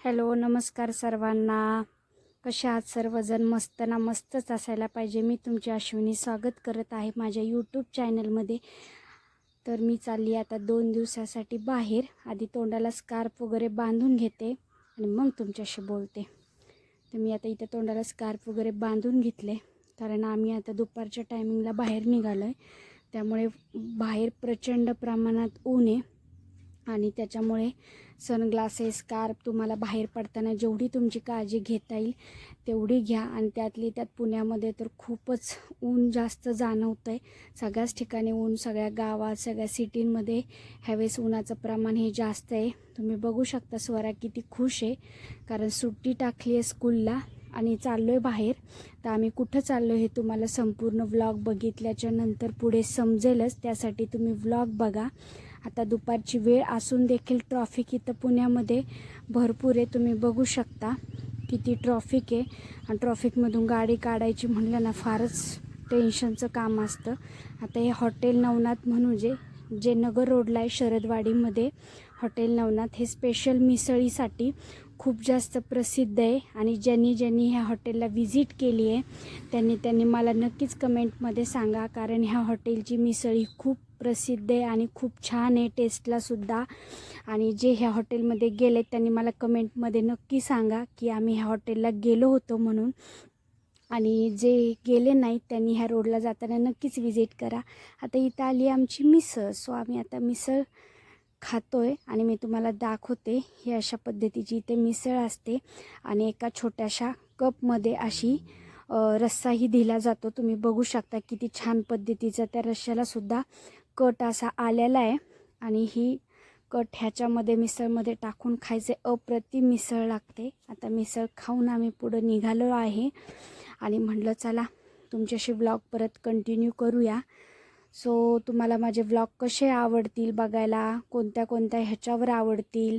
Hello नमस्कार सर्वांना. कसे आहात सर्वजण? मस्त ना मस्तच असायला पाहिजे. मी तुमची अश्विनी स्वागत करत आहे माझ्या यूट्यूब चॅनलमध्ये तर मी चालली आता दोन दिवसासाठी बाहेर. आधी तोंडाला स्कार्फ वगैरे बांधून घेते आणि मग तुमच्याशी बोलते. तर मी आता इथं तोंडाला स्कार्फ वगैरे बांधून घेतले. कारण आम्ही आता दुपारच्या टायमिंगला बाहेर निघालो आहे त्यामुळे बाहेर प्रचंड प्रमाणात ऊन आहे आणि त्याच्यामुळे सनग्लासेस स्कार्प तुम्हाला बाहेर पडताना जेवढी तुमची काळजी घेता येईल तेवढी घ्या. आणि त्यातली त्यात पुण्यामध्ये तर खूपच ऊन जास्त जाणवतं आहे सगळ्याच ठिकाणी ऊन सगळ्या गावात सगळ्या सिटींमध्ये ह्यावेळेस उन्हाचं प्रमाण हे जास्त आहे. तुम्ही बघू शकता स्वरा किती खुश आहे. कारण सुट्टी टाकली आहे स्कूलला आणि चाललो आहे बाहेर. तर आम्ही कुठं चाललो हे तुम्हाला संपूर्ण व्लॉग बघितल्याच्या नंतर पुढे समजेलच. त्यासाठी तुम्ही व्लॉग बघा. आता दुपारची वेळ असून देखील ट्रॉफिक इथं पुण्यामध्ये भरपूर आहे. तुम्ही बघू शकता किती ट्रॉफिक आहे. आणि ट्रॉफिकमधून गाडी काढायची म्हणलं ना फारच टेन्शनचं काम असतं. आता हे हॉटेल नवनाथ म्हणू जे जे नगर रोडला आहे शरदवाडीमध्ये हॉटेल नवनाथ हे स्पेशल मिसळीसाठी खूप जास्त प्रसिद्ध आहे. आणि ज्यांनी ज्यांनी ह्या हॉटेलला व्हिजिट केली आहे त्यांनी त्यांनी मला नक्कीच कमेंटमध्ये सांगा. कारण ह्या हॉटेलची मिसळी खूप प्रसिद्ध आहे आणि खूप छान आहे टेस्टलासुद्धा आणि जे ह्या हॉटेलमध्ये गेले त्यांनी मला कमेंटमध्ये नक्की सांगा की आम्ही ह्या हॉटेलला गेलो होतो म्हणून. आणि जे गेले नाहीत त्यांनी ह्या रोडला जाताना नक्कीच विजिट करा. आता इथं आली आमची मिसळ. सो आम्ही आता मिसळ खातो आहे आणि मी तुम्हाला दाखवते. ही अशा पद्धतीची इथे मिसळ असते आणि एका छोट्याशा कपमध्ये अशी रस्साही दिला जातो. तुम्ही बघू शकता किती छान पद्धतीचा त्या रश्श्यालासुद्धा कट असा आलेला आहे. आणि ही कट ह्याच्यामध्ये मिसळमध्ये टाकून खायचे अप्रतिम मिसळ लागते. आता मिसळ खाऊन आम्ही पुढं निघालो आहे. आणि म्हटलं चला तुमच्याशी ब्लॉग परत कंटिन्यू करूया. सो तुम्हाला माझे व्लॉग कसे आवडतील बघायला? कोणत्या कोणत्या ह्याच्यावर आवडतील?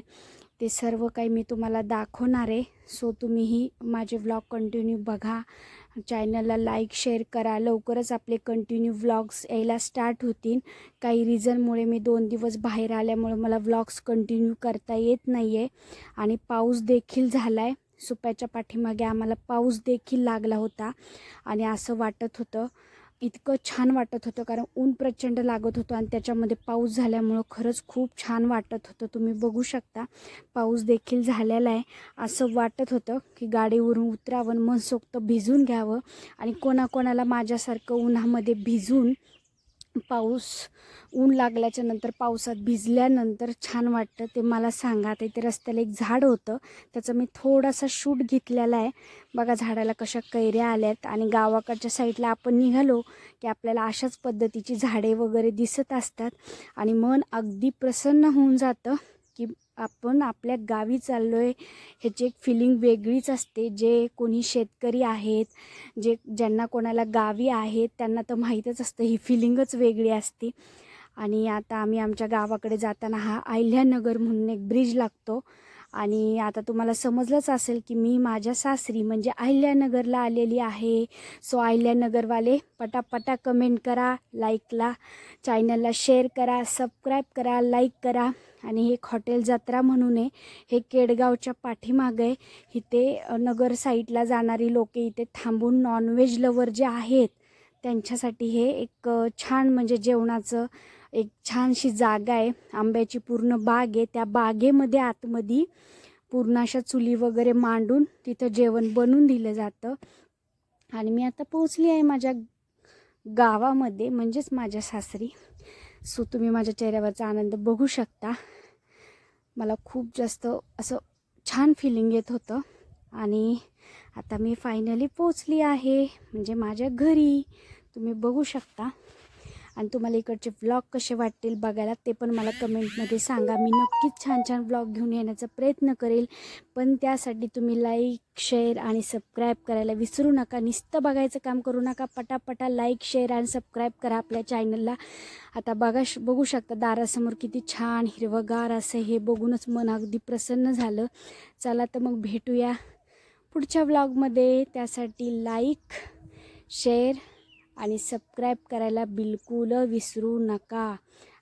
ते सर्व काही मी तुम्हाला दाखवणार आहे. सो तुम्हीही माझे व्लॉग कंटिन्यू बघा. चॅनलला लाईक शेअर करा. लवकरच आपले कंटिन्यू व्लॉग्स यायला स्टार्ट होतील. काही रिझनमुळे मी दोन दिवस बाहेर आल्यामुळे मला व्लॉग्स कंटिन्यू करता येत नाही आहे आणि पाऊस देखील झाला आहे सुप्याच्या पाठीमागे आम्हाला पाऊस देखील लागला होता. आणि असं वाटत होतं. इतकं छान वाटत होतं कारण ऊन प्रचंड लागत होतं आणि त्याच्यामध्ये पाऊस झाल्यामुळं खरंच खूप छान वाटत होतं. तुम्ही बघू शकता पाऊस देखील झालेला आहे. असं वाटत होतं की गाडीवरून उतरावं मनसोक्त भिजून घ्यावं आणि कोणाकोणाला माझ्यासारखं उन्हामध्ये भिजून पाऊस ऊन लागल्याच्या नंतर पावसात भिजल्यानंतर छान वाटतं. ते मला सांगा. ते इथे रस्त्याला एक झाड होतं. त्याचं मी थोडासा शूट घेतलेला आहे. बघा झाडाला कशा कैऱ्या आल्यात आणि गावाकडच्या साईडला आपण निघालो की आपल्याला अशाच पद्धतीची झाडे वगैरे दिसत असतात. आणि मन अगदी प्रसन्न होऊन जातं की आपण आपल्या गावी चाललो आहे ह्याची एक फिलिंग वेगळीच असते. जे कोणी शेतकरी आहेत जे ज्यांना कोणाला गावी आहेत त्यांना तर माहीतच असतं ही फिलिंगच वेगळी असते. आणि आता आम्ही आमच्या गावाकडे जाताना हा अहिल्यानगर म्हणून एक ब्रिज लागतो. आणि आता तुम्हाला समजलंच असेल की मी माझ्या सासरी म्हणजे अहिल्यानगरला आलेली आहे. सो अहिल्यानगरवाले पटापटा कमेंट करा लाईकला चॅनलला शेअर करा सबस्क्राईब करा लाईक करा. आणि हे एक हॉटेल जत्रा म्हणून आहे. हे केडगावच्या पाठीमागं आहे. इथे नगर साईडला जाणारी लोक इथे थांबून नॉनव्हेज लवर जे आहेत त्यांच्यासाठी हे एक छान म्हणजे जेवणाचं एक छानशी जागा आहे. आंब्याची पूर्ण बाग आहे. त्या बागेमध्ये आतमध्ये पूर्ण अशा चुली वगैरे मांडून तिथं जेवण बनवून दिलं जातं. आणि मी आता पोचली आहे माझ्या गावामध्ये म्हणजेच माझ्या सासरी. सो तुम्ही माझ्या चेहऱ्यावरचा आनंद बघू शकता. मला खूप जास्त असं छान फिलिंग येत होतं. आणि आता मी फायनली पोचली आहे. म्हणजे माझ्या घरी. तुम्ही बघू शकता. आणि तुम्हाला इकडचे व्लॉग कसे वाटतील बघायला ते पण मला कमेंटमध्ये सांगा. मी नक्कीच छान छान व्लॉग घेऊन येण्याचा प्रयत्न करेल. पण त्यासाठी तुम्ही लाईक शेअर आणि सबस्क्राईब करायला विसरू नका. नुसतं बघायचं काम करू नका. पटापटा लाईक शेअर आणि सबस्क्राईब करा आपल्या चॅनलला आता बघा श- बघू शकता दारासमोर किती छान हिरवगार असं हे बघूनच मन अगदी प्रसन्न झालं. चला तर मग भेटूया पुढच्या व्लॉगमध्ये त्यासाठी लाईक शेअर आणि सबस्क्राईब करायला बिलकुल विसरू नका.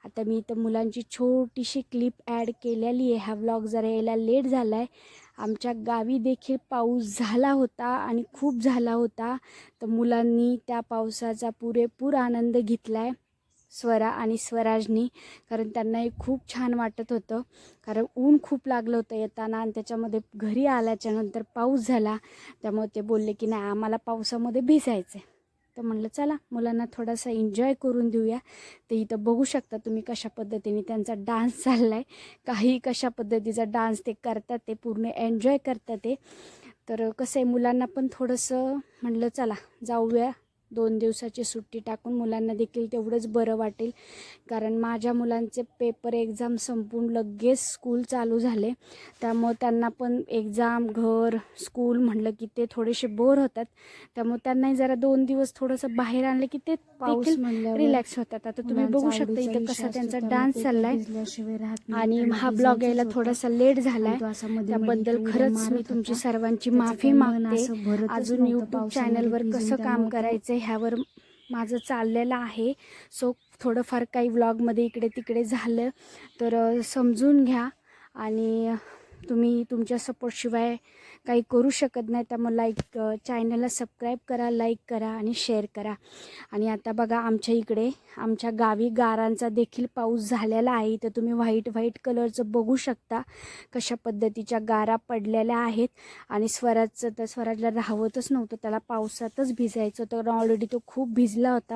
आता मी इथं मुलांची छोटीशी क्लिप ॲड केलेली आहे. हा व्लॉग जरा यायला लेट झाला आहे आमच्या गावी देखील पाऊस झाला होता आणि खूप झाला होता. तर मुलांनी त्या पावसाचा पुरेपूर आनंद घेतला आहे स्वरा आणि स्वराजनी. कारण त्यांनाही खूप छान वाटत होतं. कारण ऊन खूप लागलं होतं येताना आणि त्याच्यामध्ये घरी आल्याच्यानंतर पाऊस झाला. त्यामुळे ते बोलले की नाही आम्हाला पावसामध्ये भिजायचं आहे तर म्हणलं चला मुलांना थोडासा एन्जॉय करून देऊया. ते इथं बघू शकता तुम्ही कशा पद्धतीने त्यांचा डान्स चालला आहे काही कशा पद्धतीचा डान्स ते करतात ते पूर्ण एन्जॉय करतात ते. तर कसं आहे मुलांना पण थोडंसं म्हणलं चला जाऊया दोन दिवसाची सुट्टी टाकून मुलांना देखील तेवढंच बरं वाटेल कारण माझ्या मुलांचे पेपर एक्झाम संपून लगेच स्कूल चालू झाले त्यामुळे त्यांना पण एक्झाम घर स्कूल म्हणलं की ते थोडेसे बोर होतात त्यामुळे त्यांनाही जरा दोन दिवस थोडंसं बाहेर आणलं की ते देखील रिलॅक्स होतात आता तुम्ही बघू शकता इथं कसा त्यांचा डान्स चाललाय. आणि हा ब्लॉग यायला. थोडासा लेट झालाय त्याबद्दल खरंच मी तुमची. सर्वांची माफी मागते भरतच अजून यूट्यूब चॅनलवर. कसं काम करायचं ह्यावर माझं चाललेलं आहे. सो थोडंफार काही व्लॉगमध्ये इकडे तिकडे झालं. तर समजून घ्या. आणि तुम्ही तुमच्या सपोर्टशिवाय काही करू शकत नाही. त्यामुळे लाईक चॅनलला सबस्क्राईब करा लाईक करा आणि शेअर करा. आणि आता बघा आमच्या इकडे आमच्या गावी गारांचा देखील पाऊस झालेला आहे. तर तुम्ही व्हाईट व्हाईट कलरचं बघू शकता कशा पद्धतीच्या गारा पडलेल्या आहेत. आणि स्वराजचं तर स्वराजला राहवतच नव्हतं. त्याला पावसातच भिजायचं तर ऑलरेडी तो खूप भिजला होता.